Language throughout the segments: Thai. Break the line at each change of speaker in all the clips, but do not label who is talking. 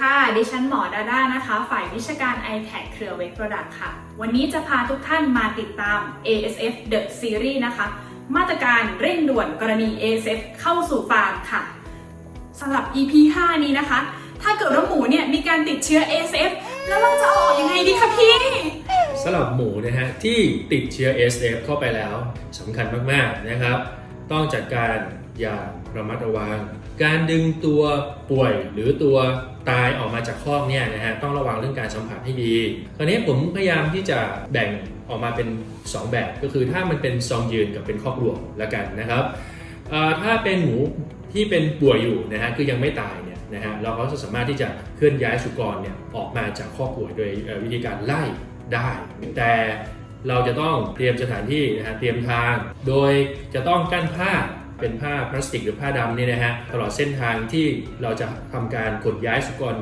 ค่ะ ดิฉันหมอดาด้านะคะ ฝ่ายวิชาการ i t a c เครือเวกโปรดักค่ะ วันนี้จะพาทุกท่านมาติดตาม ASF The Series นะคะ มาตรการเร่งด่วนกรณี ASF เข้าสู่ฟาร์มค่ะสำหรับ EP 5 นี้นะคะ ถ้าเกิดว่าหมูเนี่ยมีการติดเชื้อ ASF แล้วเราจะออกยังไงดีคะพี่
สำหรับหมูนะฮะที่ติดเชื้อ ASF เข้าไปแล้วสำคัญมากๆนะครับ ต้องจัดการอย่าง ระมัดระวัง การดึงตัวป่วยหรือตัวตายออกมาจากคอกเนี่ยนะฮะต้องระวังเรื่องการสัมผัสให้ดี คราวนี้ผมพยายามที่จะแบ่งออกมาเป็น 2 แบบก็คือถ้ามันเป็นซองยืนกับเป็นคอกรวมแล้วกันนะครับถ้าเป็นหมูที่เป็นป่วยอยู่นะฮะคือยังไม่ตายเนี่ยนะฮะเราก็จะสามารถที่จะเคลื่อนย้ายสุกรเนี่ยออกมาจากคอกป่วยโดยวิธีการไล่ได้แต่เราจะต้องเตรียมสถานที่นะฮะเตรียมทาง โดยจะต้องกั้นผ้า เป็นผ้าพลาสติกหรือผ้าดำเนี่ยนะฮะตลอดเส้นทางที่เราจะทำการขนย้ายสุกร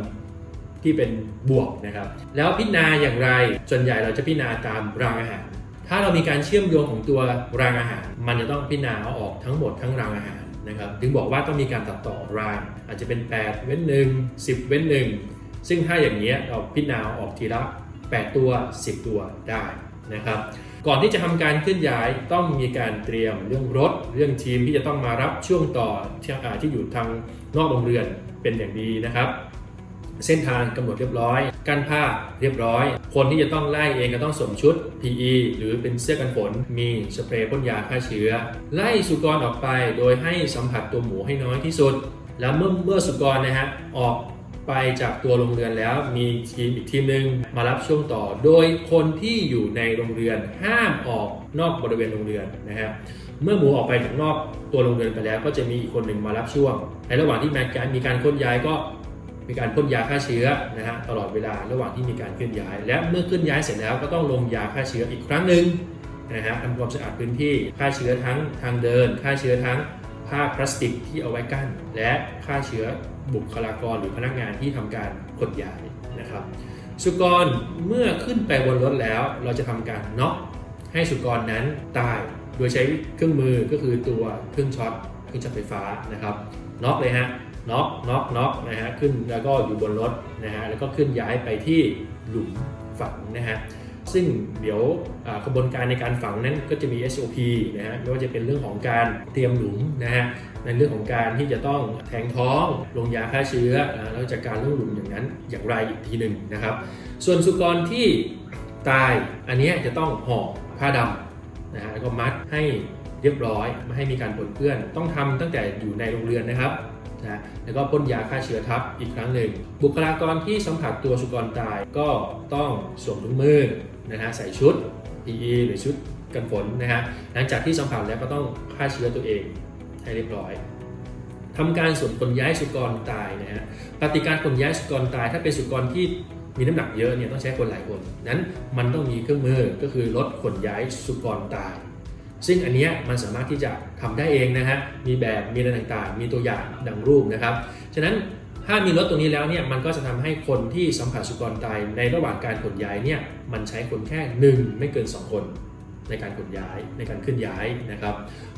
ที่เป็นบวกนะครับ แล้วพิจารณาอย่างไรส่วนใหญ่เราจะพิจารณาตามรางอาหาร ถ้าเรามีการเชื่อมโยงของตัวรางอาหาร มันจะต้องพิจารณาเอาออกทั้งหมดทั้งรางอาหารนะครับถึงบอกว่าต้องมีการตัดต่อราง อาจจะเป็น 8 เว้น1 10 เว้น1ซึ่งถ้าอย่างเงี้เราพิจารณาเอาออกทีละ 8 ตัว 10 ตัวได้ นะครับ ก่อนที่จะทำการเคลื่อนย้ายต้องมีการเตรียมเรื่องรถ เรื่องทีมที่จะต้องมารับช่วงต่อที่อาที่อยู่ทางนอกโรงเรือนเป็นอย่างดีนะครับเส้นทางกำหนดเรียบร้อยกั้นผ้าเรียบร้อย คนที่จะต้องไล่เองก็ต้องสวมชุด PE หรือเป็นเสื้อกันฝน มีสเปรย์พ่นยาฆ่าเชื้อ ไล่สุกรออกไปโดยให้สัมผัสตัวหมูให้น้อยที่สุด แล้วเมื่อเมื่อสุกรนะฮะออก ไปจากตัวโรงเรือนแล้วมีทีมอีกทีมหนึ่งมารับช่วงต่อ โดยคนที่อยู่ในโรงเรือนห้ามออกนอกบริเวณโรงเรือนนะฮะเมื่อหมูออกไปจากนอกตัวโรงเรือนไปแล้ว ก็จะมีอีกคนหนึ่งมารับช่วง ในระหว่างที่มีการมีการเคลื่อนย้ายก็มีการพ่นยาฆ่าเชื้อนะฮะตลอดเวลาระหว่างที่มีการเคลื่อนย้าย และเมื่อเคลื่อนย้ายเสร็จแล้วก็ต้องลงยาฆ่าเชื้ออีกครั้งหนึ่งนะฮะทำความสะอาดพื้นที่ฆ่าเชื้อทั้งทางเดินฆ่าเชื้อทั้ง ผ้าพลาสติกที่เอาไว้กั้น และฆ่าเชื้อบุคลากรหรือพนักงานที่ทำการขนย้ายนะครับ สุกรเมื่อขึ้นไปบนรถแล้ว เราจะทำการน็อกให้สุกรนั้นตาย โดยใช้เครื่องมือก็คือตัวเครื่องช็อตเครื่องช็อตไฟฟ้านะครับน็อกเลยฮะน็อกน็อกน็อกนะฮะขึ้นแล้วก็อยู่บนรถนะฮะแล้วก็ขึ้นย้ายไปที่หลุมฝังนะฮะ ซึ่งเดี๋ยวกระบวนการในการฝังนั้นก็จะมี SOP นะฮะไม่ว่าจะเป็นเรื่องของการเตรียมหลุมนะฮะในเรื่องของการที่จะต้องแทงท้องลงยาฆ่าเชื้อแล้วจัดการเรื่องหลุมอย่างนั้นอย่างไรอีกทีหนึ่งนะครับ ส่วนสุกรที่ตายอันนี้จะต้องห่อผ้าดำนะฮะแล้วก็มัดให้เรียบร้อยไม่ให้มีการปนเปื้อน ต้องทำตั้งแต่อยู่ในโรงเรือนนะครับนะแล้วก็พ่นยาฆ่าเชื้อทับอีกครั้งหนึ่ง บุคลากรที่สัมผัสตัวสุกรตายก็ต้องสวมถุงมือ นะฮะใส่ชุด PE หรือชุดกันฝนนะฮะหลังจากที่สัมผัสแล้วก็ต้องฆ่าเชื้อตัวเองให้เรียบร้อยทำการสวมขนย้ายสุกรตายนะฮะปฏิการขนย้ายสุกรตาย ถ้าเป็นสุกรที่มีน้ำหนักเยอะเนี่ยต้องใช้คนหลายคน นั้นมันต้องมีเครื่องมือก็คือรถขนย้ายสุกรตาย ซึ่งอันนี้มันสามารถที่จะทำได้เองนะฮะ มีแบบมีอะไรต่างๆ มีตัวอย่างดังรูปนะครับ ฉะนั้น ถ้ามีรถตัวนี้แล้วเนี่ยมันก็จะทำให้คนที่สัมผัสสุกรตายในระหว่างการขนย้ายเนี่ยมันใช้คนแค่หนึ่งไม่เกิน 2 คนในการขนย้ายในการเคลื่อนย้ายนะครับ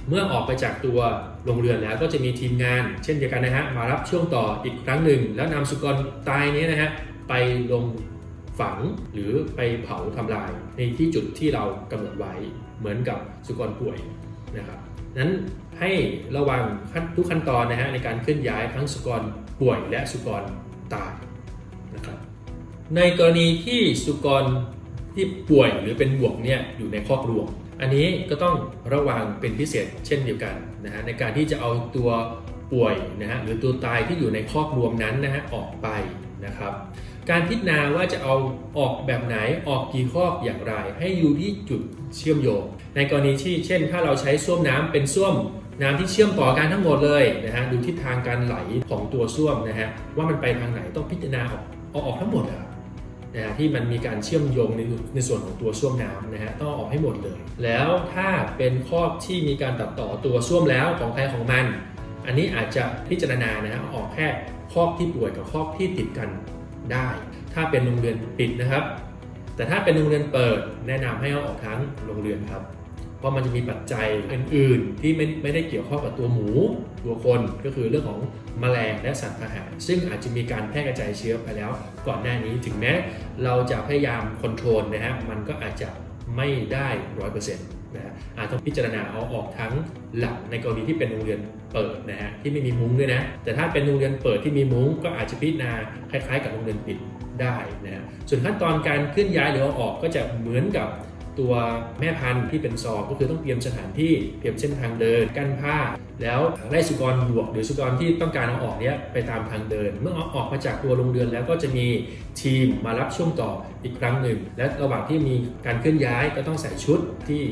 เมื่อออกไปจากตัวโรงเรือนแล้วก็จะมีทีมงาน เช่นเดียวกันนะฮะมารับช่วงต่ออีกครั้งหนึ่ง แล้วนำสุกรตายนี้นะฮะไปลงฝังหรือไปเผาทำลายในที่จุดที่เรากำหนดไว้เหมือนกับสุกรป่วยนะครับนั้น ให้ระวังทุกขั้นตอนนะฮะในการเคลื่อนย้ายทั้งสุกรป่วยและสุกรตายนะครับในกรณีที่สุกรที่ป่วยหรือเป็นบวกเนี่ยอยู่ในครอบรวม อันนี้ก็ต้องระวังเป็นพิเศษเช่นเดียวกันนะฮะในการที่จะเอาตัวป่วยนะฮะหรือตัวตายที่อยู่ในครอบรวมนั้นนะฮะออกไปนะครับ การพิจารณาว่าจะเอาออกแบบไหนออกกี่ครออย่างไร ให้อยู่ที่จุดเชื่อมโยง ในกรณีที่เช่น ถ้าเราใช้ส้วมน้ำเป็นส้วมน้ำที่เชื่อมต่อกันทั้งหมดเลยนะฮะดูทิศทางการไหลของตัวส้วมนะฮะว่ามันไปทางไหนต้องพิจารณาออกเอาออกทั้งหมดอะนะฮะที่มันมีการเชื่อมโยงในในส่วนของตัวส้วมน้ำนะฮะต้องออกให้หมดเลย แล้วถ้าเป็นครอบที่มีการตัดต่อตัวส้วมแล้วของใครของมัน อันนี้อาจจะพิจารณานะฮะอออกแค่ครอบที่ป่วยกับครอบที่ติดกัน ได้ ถ้าเป็นโรงเรียนปิดนะครับ แต่ถ้าเป็นโรงเรียนเปิดแนะนำให้เอาออกทั้งโรงเรียนครับเพราะมันจะมีปัจจัยอื่น ๆ ที่ไม่ไม่ได้เกี่ยวข้องกับตัวหมูตัวคนก็คือเรื่องของแมลงและสัตว์พาหะซึ่งอาจจะมีการแพร่กระจายเชื้อไปแล้ว ก่อนหน้านี้ถึงแม้เราจะพยายามคอนโทรลนะฮะมันก็อาจจะไม่ได้ร้อยเปอร์เซ็นต์ นะอาจต้องพิจารณาเอาออกทั้งหลักในกรณีที่เป็นโรงเรียนเปิดนะฮะที่ไม่มีมุ้งด้วยนะ แต่ถ้าเป็นโรงเรียนเปิดที่มีมุ้งก็อาจจะพิจารณาคล้ายๆ กับโรงเรียนปิดได้นะฮะส่วนขั้นตอนการเคลื่อนย้ายหรือเอาออกก็จะเหมือนกับตัวแม่พันธุ์ที่เป็นซองก็คือต้องเตรียมสถานที่เตรียมเส้นทางเดินกั้นผ้า แล้วไล่สุกรบวกหรือสุกรที่ต้องการเอาออกเนี้ยไปตามทางเดิน เมื่อเอาออกมาจากตัวโรงเรือนแล้วก็จะมีทีมมารับช่วงต่ออีกครั้งหนึ่ง และระหว่างที่มีการเคลื่อนย้ายก็ต้องใส่ชุดที่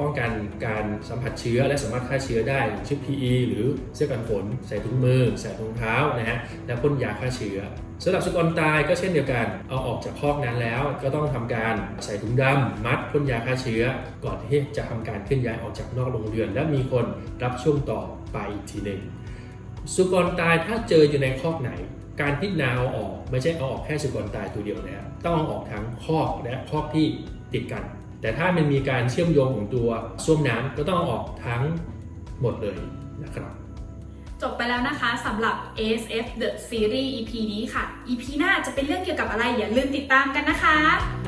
ป้องกันการสัมผัสเชื้อและสามารถฆ่าเชื้อได้ชุด PE หรือเสื้อกันฝน ใส่ถุงมือ ใส่รองเท้านะฮะและพ่นยาฆ่าเชื้อสำหรับสุกรตายก็เช่นเดียวกัน เอาออกจากคอกนั้นแล้ว ก็ต้องทำการใส่ถุงดำมัดพ่นยาฆ่าเชื้อ ก่อนที่จะทำการเคลื่อนย้ายออกจากนอกโรงเรือน และมีคนรับช่วงต่อไปอีกทีหนึ่งสุกรตายถ้าเจออยู่ในคอกไหน การพิจารณาเอาออก ไม่ใช่เอาออกแค่สุกรตายตัวเดียวนะต้องเอาออกทั้งคอกและคอกที่ติดกัน แต่ถ้ามันมีการเชื่อมโยงของตัวส้วมน้ำก็ต้องอออกทั้งหมดเลยนะครับ
จบไปแล้วนะคะสำหรับ ASF The Series EP นี้ค่ะ EP หน้าจะเป็นเรื่องเกี่ยวกับอะไรอย่าลืมติดตามกันนะคะ